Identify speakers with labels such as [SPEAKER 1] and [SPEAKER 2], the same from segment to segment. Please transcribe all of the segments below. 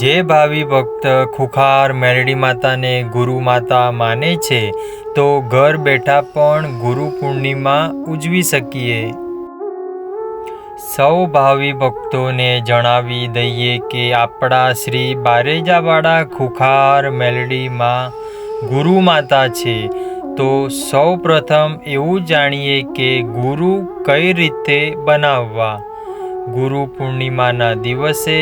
[SPEAKER 1] જે ભાવિ ભક્ત ખુખાર મેરડી માતાને ગુરુ માતા માને છે, તો ઘર બેઠા પણ ગુરુ પૂર્ણિમા ઉજવી શકીએ. સૌ ભાવિ ભક્તોને જણાવી દઈએ કે આપણા શ્રી બારેજાવાળા ખુખાર મેલડીમાં ગુરુ માતા છે, તો સૌ પ્રથમ એવું જાણીએ કે ગુરુ કઈ રીતે બનાવવા. ગુરુ પૂર્ણિમાના દિવસે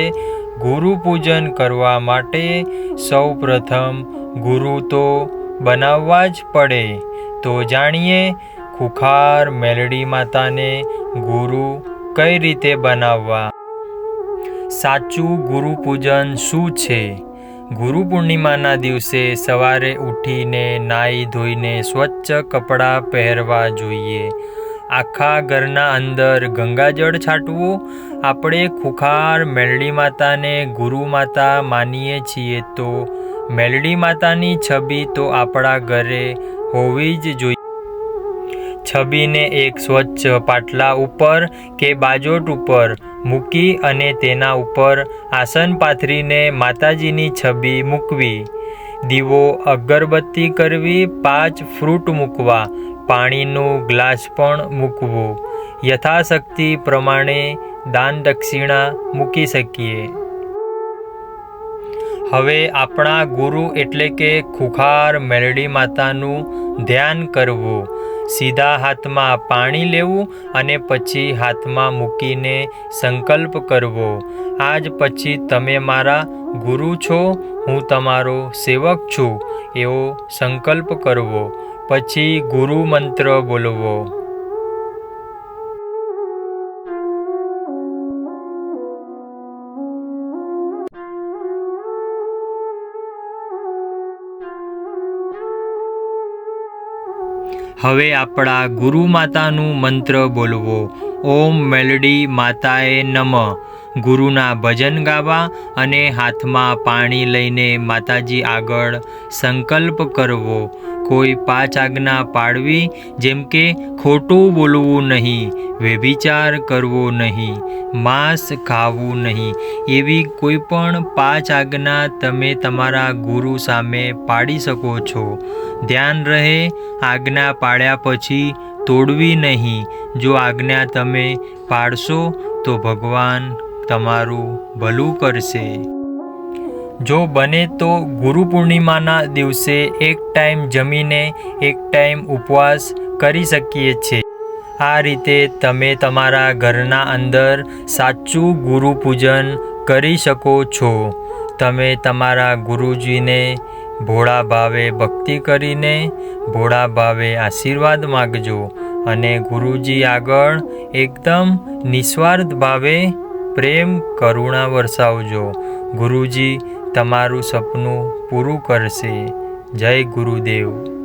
[SPEAKER 1] ગુરુ પૂજન કરવા માટે સૌ પ્રથમ ગુરુ તો બનાવવા જ પડે. તો જાણીએ, ખુખાર મેલડી માતાને ગુરુ કઈ રીતે બનાવવા? સાચું ગુરુ પૂજન શું છે? ગુરુ પૂર્ણિમાના દિવસે સવારે ઉઠીને નાહી ધોઈને સ્વચ્છ કપડાં પહેરવા જોઈએ. આખા ઘરના અંદર ગંગાજળ છાંટવું. આપણે ખુખાર મેલડી માતાને ગુરુ માતા માનીએ છીએ તો મેલડી માતાની છબી તો આપણા ઘરે હોવી જ જોઈએ. છબીને એક સ્વચ્છ પાટલા ઉપર કે બાજોટ ઉપર મૂકી અને તેના ઉપર આસન પાથરીને માતાજીની છબી મૂકવી. દીવો અગરબત્તી કરવી, પાંચ ફ્રૂટ મૂકવા પાણીનો ગ્લાસ પણ મૂકવો. યથાશક્તિ પ્રમાણે દાન દક્ષિણા મૂકી શકીએ. હવે આપણા ગુરુ એટલે કે ખુખાર મેલડી માતાનું ધ્યાન કરવું. સીધા હાથમાં પાણી લેવું અને પછી હાથમાં મૂકીને સંકલ્પ કરવો. આજ પછી તમે મારા ગુરુ છો, હું તમારો સેવક છું, એવો સંકલ્પ કરવો. પછી ગુરુ મંત્ર બોલવો. હવે આપણા ગુરુ માતાનું મંત્ર બોલવો. ઓમ મેલડી માતાએ નમ. ગુરુના ભજન ગાવા અને હાથમાં પાણી લઈને માતાજી આગળ સંકલ્પ કરવો. કોઈ પાંચ આજ્ઞા પાડવી, જેમ કે ખોટું બોલવું નહીં, વ્યભિચાર કરવો નહીં, માંસ ખાવું નહીં, એવી કોઈ પણ પાંચ આજ્ઞા તમે તમારા ગુરુ સામે પાડી શકો છો. ધ્યાન રહે આજ્ઞા પાડ્યા પછી તોડવી નહીં. જો આજ્ઞા તમે પાડશો, તો ભગવાન તમારું ભલું કરશે. જો બને તો ગુરુ પૂર્ણિમાના દિવસે એક ટાઈમ જમીને એક ટાઈમ ઉપવાસ કરી શકીએ છીએ. આ રીતે તમે તમારા ઘરના અંદર સાચું ગુરુ પૂજન કરી શકો છો. તમે તમારા ગુરુજીને ભોળા ભાવે ભક્તિ કરીને ભોળા ભાવે આશીર્વાદ માગજો અને ગુરુજી આગળ એકદમ નિસ્વાર્થ ભાવે પ્રેમ કરુણા વરસાવજો. ગુરુજી તમારું સપનું પૂરું કરશે. જય ગુરુદેવ.